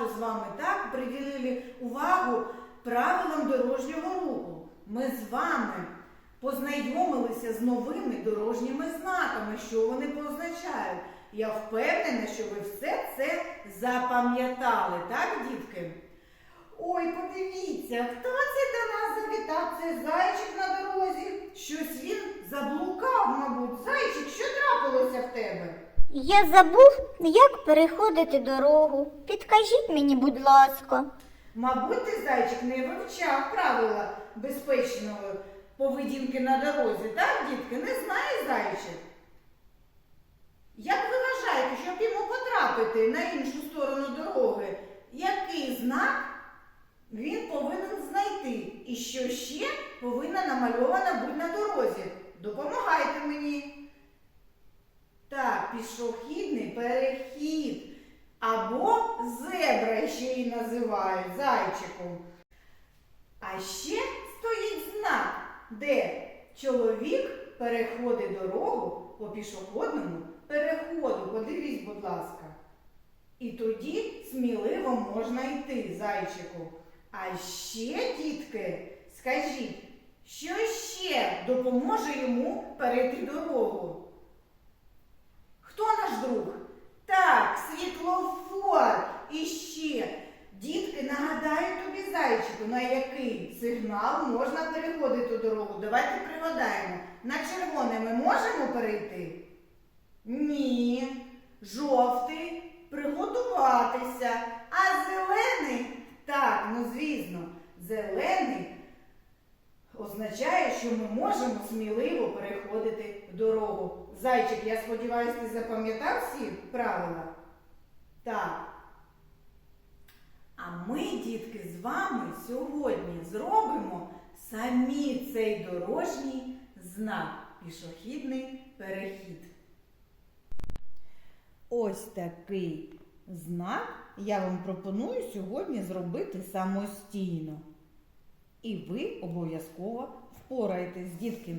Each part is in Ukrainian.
багато з вами так приділили увагу правилам дорожнього руху. Ми з вами познайомилися з новими дорожніми знаками, що вони позначають. Я впевнена, що ви все це запам'ятали, так, дітки? Ой, подивіться, хто це до нас завітав? Це зайчик на дорозі. Щось він заблукав, мабуть. Зайчик, що трапилося в тебе? Я забув, як переходити дорогу. Підкажіть мені, будь ласка. Мабуть, ти зайчик не вивчав правила безпечної поведінки на дорозі, так, дітки? Не знає зайчик? Як ви вважаєте, щоб йому потрапити на іншу сторону дороги, який знак він повинен знайти? І що ще повинна намальована бути на дорозі? Допомагайте мені. Пішохідний перехід. Або зебра ще її називають зайчиком. А ще стоїть знак, де чоловік переходить дорогу по пішохідному переходу. Подивіть, будь ласка. І тоді сміливо можна йти зайчику. А ще, дітки, скажіть, що ще допоможе йому перейти дорогу? Хто наш друг? Так, світлофор. І ще. Дітки, нагадаю тобі зайчику, на який сигнал можна переходити дорогу. Давайте пригадаємо. На червоне ми можемо перейти? Ні. Жовтий приготуватися. А зелений? Так, ну звісно, зелений означає, що ми можемо сміливо переходити дорогу. Зайчик, я сподіваюся, ти запам'ятав всі правила? Так. А ми, дітки, з вами сьогодні зробимо самі цей дорожній знак пішохідний перехід. Ось такий знак я вам пропоную сьогодні зробити самостійно. І ви обов'язково впораєтесь, дітки.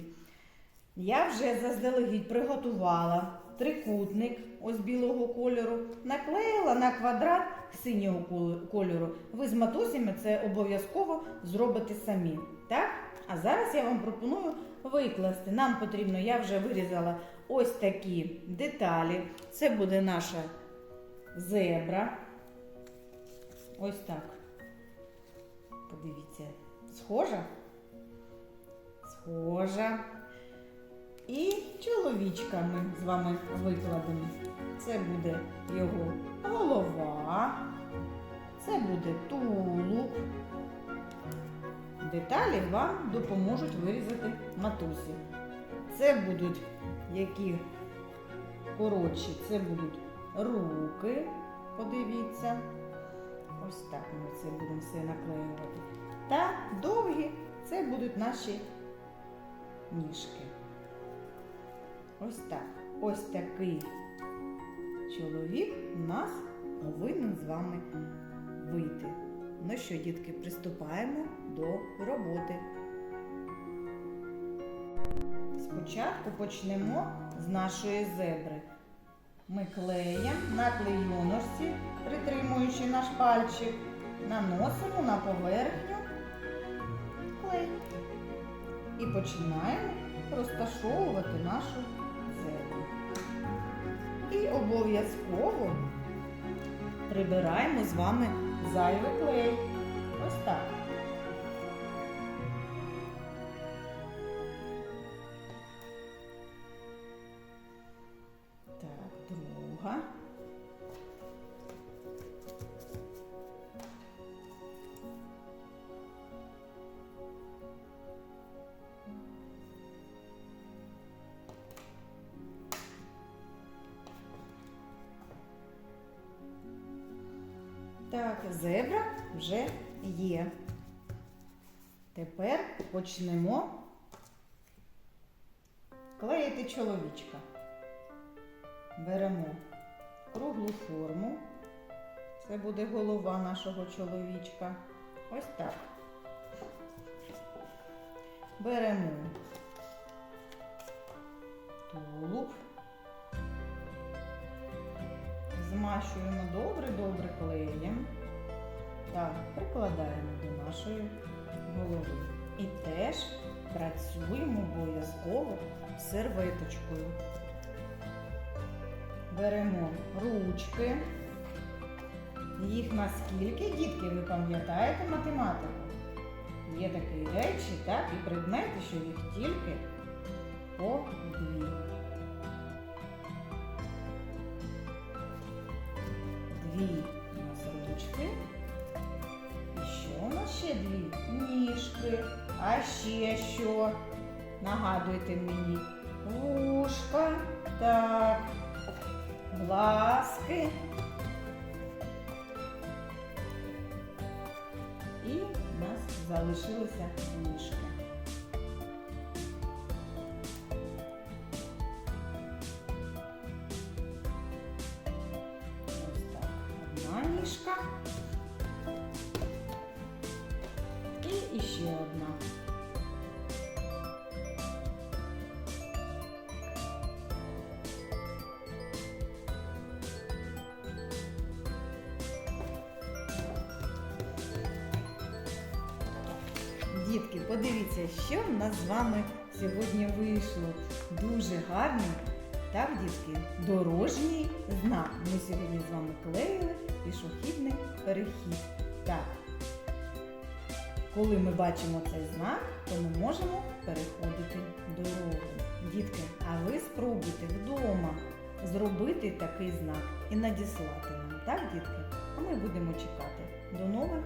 Я вже заздалегідь приготувала трикутник ось білого кольору, наклеїла на квадрат синього кольору. Ви з матусями це обов'язково зробите самі. Так? А зараз я вам пропоную викласти. Нам потрібно, я вже вирізала ось такі деталі. Це буде наша зебра. Ось так. Подивіться, схожа? Схожа. І чоловічка ми з вами викладемо. Це буде його голова, це буде тулуб. Деталі вам допоможуть вирізати матусі. Це будуть які коротші, це будуть руки. Подивіться. Ось так ми це будемо все наклеювати. Та довгі це будуть наші ніжки. Ось так. Ось такий чоловік у нас повинен з вами вийти. Ну що, дітки, приступаємо до роботи. Спочатку почнемо з нашої зебри. Ми клеєм на клейоночці, притримуючи наш пальчик, наносимо на поверхню клей. І починаємо розташовувати нашу зебру. І обов'язково прибираємо з вами зайвий клей. Ось так. Так, друга. Так, зебра вже є. Тепер почнемо клеїти чоловічка. Беремо круглу форму. Це буде голова нашого чоловічка. Ось так. Беремо тулуб. Змащуємо добре-добре клеєм. вашої голови. І теж працюємо обов'язково з серветочкою. Беремо ручки. Їх наскільки, дітки, ви пам'ятаєте математику? Є такі речі, так, і предмети, що їх тільки по дві. Дві у нас ручки. І що у нас ще дві? Ніжки. А ще що? Нагадуйте мені. Вушка. Так. Глазки. І у нас залишилися ніжки. Ніжка. І іще одна. Дітки, подивіться, що в нас з вами сьогодні вийшло. Дуже гарний, так, дітки, дорожній знак. Ми сьогодні з вами клеїли пішохідний перехід. Так. Коли ми бачимо цей знак, то ми можемо переходити дорогу. Дітки, а ви спробуйте вдома зробити такий знак і надіслати нам, так, дітки? А ми будемо чекати. До нових